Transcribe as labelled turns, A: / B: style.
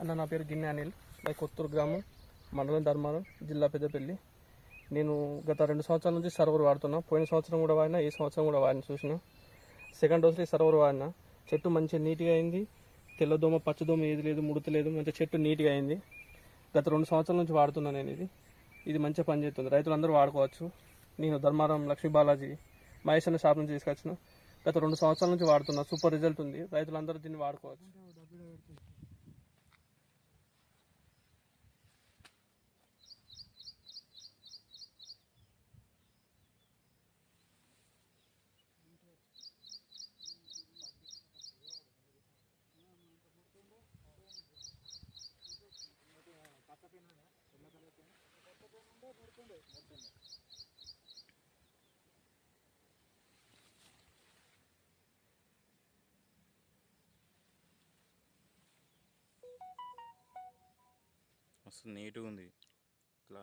A: అన్న నా పేరు గిన్నె అనిల్. నా కొత్తూరు గ్రామం మండలం ధర్మారం జిల్లా పెద్దపల్లి. నేను గత రెండు సంవత్సరాల నుంచి సర్వర్ వాడుతున్నా. పోయిన సంవత్సరం కూడా వాడినా ఈ సంవత్సరం కూడా వాడిన చూసిన. సెకండ్ డోస్లో ఈ సర్వర్ వాడినా. చెట్టు మంచిగా నీట్గా అయింది. తెల్లదోమ పచ్చదోమ ఏది లేదు ముడత లేదు చెట్టు నీట్గా అయింది. గత రెండు సంవత్సరాల నుంచి వాడుతున్నా నేను ఇది. ఇది మంచిగా పనిచేస్తుంది. రైతులందరూ వాడుకోవచ్చు. నేను ధర్మారం లక్ష్మీ బాలాజీ మహేష్ అన్న షాప్ నుంచి తీసుకొచ్చిన. గత రెండు సంవత్సరాల నుంచి వాడుతున్నా. సూపర్ రిజల్ట్ ఉంది. రైతులందరూ దీన్ని వాడుకోవచ్చు.
B: మస్తు నీట్గా ఉంది. ఇట్లా